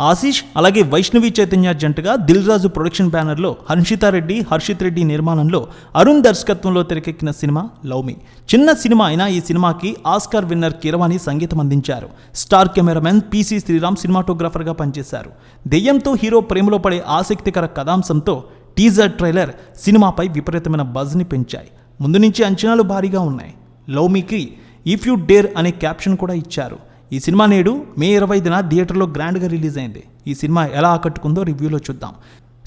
ఆశీష్ అలాగే వైష్ణవి చైతన్య జంటగా దిల్ రాజు ప్రొడక్షన్ బ్యానర్లో హర్షితారెడ్డి హర్షిత్ రెడ్డి నిర్మాణంలో అరుణ్ దర్శకత్వంలో తెరకెక్కిన సినిమా లవ్ మీ. చిన్న సినిమా అయినా ఈ సినిమాకి ఆస్కార్ విన్నర్ కీరవాణి సంగీతం అందించారు. స్టార్ కెమెరామెన్ పీసీ శ్రీరామ్ సినిమాటోగ్రాఫర్గా పనిచేశారు. దెయ్యంతో హీరో ప్రేమలో పడే ఆసక్తికర కథాంశంతో టీజర్ ట్రైలర్ సినిమాపై విపరీతమైన బజ్ని పెంచాయి. ముందు నుంచి అంచనాలు భారీగా ఉన్నాయి. Love me if you dare అనే క్యాప్షన్ కూడా ఇచ్చారు. ఈ సినిమా నేడు మే ఇరవై ఐదున థియేటర్లో గ్రాండ్గా రిలీజ్ అయింది. ఈ సినిమా ఎలా ఆకట్టుకుందో రివ్యూలో చూద్దాం.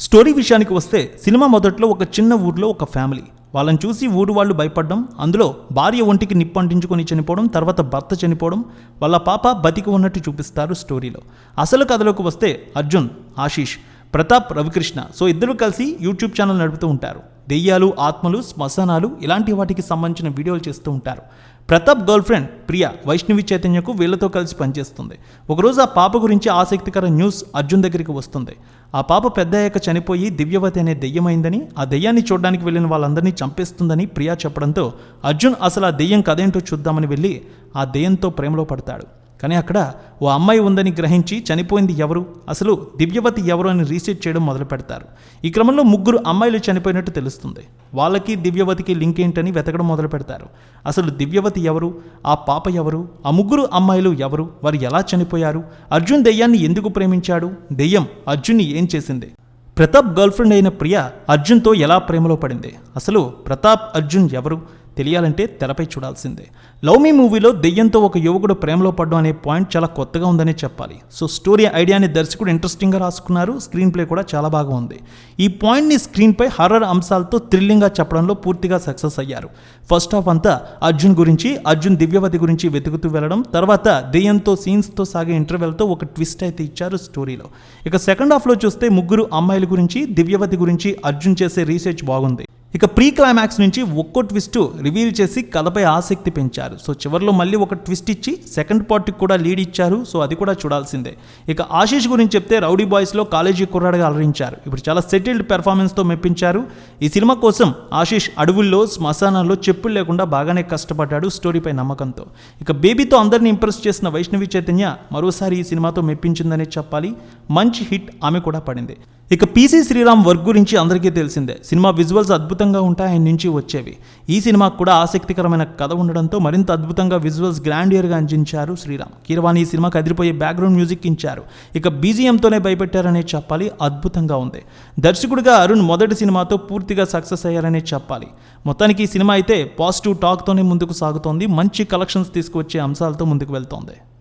స్టోరీ విషయానికి వస్తే సినిమా మొదట్లో ఒక చిన్న ఊర్లో ఒక ఫ్యామిలీ. వాళ్ళని చూసి ఊరు వాళ్ళు భయపడడం అందులో భార్య ఒంటికి నిప్పంటించుకొని చనిపోవడం తర్వాత భర్త చనిపోవడం వాళ్ళ పాప బతికి ఉన్నట్టు చూపిస్తారు స్టోరీలో. అసలు కథలోకి వస్తే అర్జున్ ఆశీష్ ప్రతాప్ రవికృష్ణ. సో ఇద్దరు కలిసి యూట్యూబ్ ఛానల్ నడుపుతూ ఉంటారు. దెయ్యాలు ఆత్మలు శ్మశానాలు ఇలాంటి వాటికి సంబంధించిన వీడియోలు చేస్తూ ఉంటారు. ప్రతాప్ గర్ల్ ఫ్రెండ్ ప్రియా వైష్ణవి చైతన్యకు వీళ్ళతో కలిసి పనిచేస్తుంది. ఒకరోజు ఆ పాప గురించి ఆసక్తికర న్యూస్ అర్జున్ దగ్గరికి వస్తుంది. ఆ పాప పెద్ద అయ్యాక చనిపోయి దివ్యవతి అనే దెయ్యమైందని ఆ దెయ్యాన్ని చూడడానికి వెళ్ళిన వాళ్ళందరినీ చంపేస్తుందని ప్రియా చెప్పడంతో అర్జున్ అసలు ఆ దెయ్యం కదేంటో చూద్దామని వెళ్ళి ఆ దెయ్యంతో ప్రేమలో పడతాడు. కానీ అక్కడ ఓ అమ్మాయి ఉందని గ్రహించి చనిపోయింది ఎవరు? అసలు దివ్యవతి ఎవరు అని రీసెర్చ్ చేయడం మొదలు పెడతారు. ఈ క్రమంలో ముగ్గురు అమ్మాయిలు చనిపోయినట్టు తెలుస్తుంది. వాళ్ళకి దివ్యవతికి లింక్ ఏంటని వెతకడం మొదలు పెడతారు. అసలు దివ్యవతి ఎవరు? ఆ పాప ఎవరు? ఆ ముగ్గురు అమ్మాయిలు ఎవరు? వారు ఎలా చనిపోయారు? అర్జున్ దెయ్యాన్ని ఎందుకు ప్రేమించాడు? దెయ్యం అర్జున్ని ఏం చేసింది? ప్రతాప్ గర్ల్ఫ్రెండ్ అయిన ప్రియ అర్జున్తో ఎలా ప్రేమలో పడింది? అసలు ప్రతాప్ అర్జున్ ఎవరు? తెలియాలంటే తెరపై చూడాల్సిందే. లవ్ మీ మూవీలో దెయ్యంతో ఒక యువకుడు ప్రేమలో పడ్డం అనే పాయింట్ చాలా కొత్తగా ఉందనే చెప్పాలి. సో స్టోరీ ఐడియాని దర్శకుడు ఇంట్రెస్టింగ్గా రాసుకున్నారు. స్క్రీన్ ప్లే కూడా చాలా బాగా ఉంది. ఈ పాయింట్ని స్క్రీన్పై హర్రర్ అంశాలతో థ్రిల్లింగ్గా చెప్పడంలో పూర్తిగా సక్సెస్ అయ్యారు. ఫస్ట్ హాఫ్ అంతా అర్జున్ గురించి అర్జున్ దివ్యవతి గురించి వెతుకుతూ వెళ్ళడం తర్వాత దెయ్యంతో సీన్స్తో సాగే ఇంటర్వెల్తో ఒక ట్విస్ట్ అయితే ఇచ్చారు స్టోరీలో. ఇక సెకండ్ హాఫ్లో చూస్తే ముగ్గురు అమ్మాయిల గురించి దివ్యవతి గురించి అర్జున్ చేసే రీసెర్చ్ బాగుంది. ఇక ప్రీ క్లైమాక్స్ నుంచి ఒక్కో ట్విస్ట్ రివీల్ చేసి కథపై ఆసక్తి పెంచారు. సో చివరిలో మళ్ళీ ఒక ట్విస్ట్ ఇచ్చి సెకండ్ పార్ట్కి కూడా లీడ్ ఇచ్చారు. సో అది కూడా చూడాల్సిందే. ఇక ఆశీష్ గురించి చెప్తే రౌడీ బాయ్స్లో కాలేజీ కుర్రాడుగా అలరించారు. ఇప్పుడు చాలా సెటిల్డ్ పెర్ఫార్మెన్స్తో మెప్పించారు. ఈ సినిమా కోసం ఆశీష్ అడవుల్లో శ్మశానాల్లో చెప్పులు లేకుండా బాగానే కష్టపడ్డాడు స్టోరీపై నమ్మకంతో. ఇక బేబీతో అందరిని ఇంప్రెస్ చేసిన వైష్ణవి చైతన్య మరోసారి ఈ సినిమాతో మెప్పించిందనే చెప్పాలి. మంచి హిట్ ఆమె కూడా పడింది. ఇక పీసీ శ్రీరామ్ వర్క్ గురించి అందరికీ తెలిసిందే. సినిమా విజువల్స్ అద్భుతంగా ఉంటాయి ఆయన నుంచి వచ్చేవి. ఈ సినిమాకు కూడా ఆసక్తికరమైన కథ ఉండడంతో మరింత అద్భుతంగా విజువల్స్ గ్రాండియర్గా అందించారు శ్రీరామ్. కీరవాణి ఈ సినిమాకి అదిరిపోయే బ్యాక్గ్రౌండ్ మ్యూజిక్ ఇచ్చారు. ఇక బీజిఎంతోనే భయపెట్టారనే చెప్పాలి అద్భుతంగా ఉంది. దర్శకుడిగా అరుణ్ మొదటి సినిమాతో పూర్తిగా సక్సెస్ అయ్యారనే చెప్పాలి. మొత్తానికి ఈ సినిమా అయితే పాజిటివ్ టాక్తోనే ముందుకు సాగుతోంది మంచి కలెక్షన్స్ తీసుకువచ్చే అంశాలతో ముందుకు వెళ్తోంది.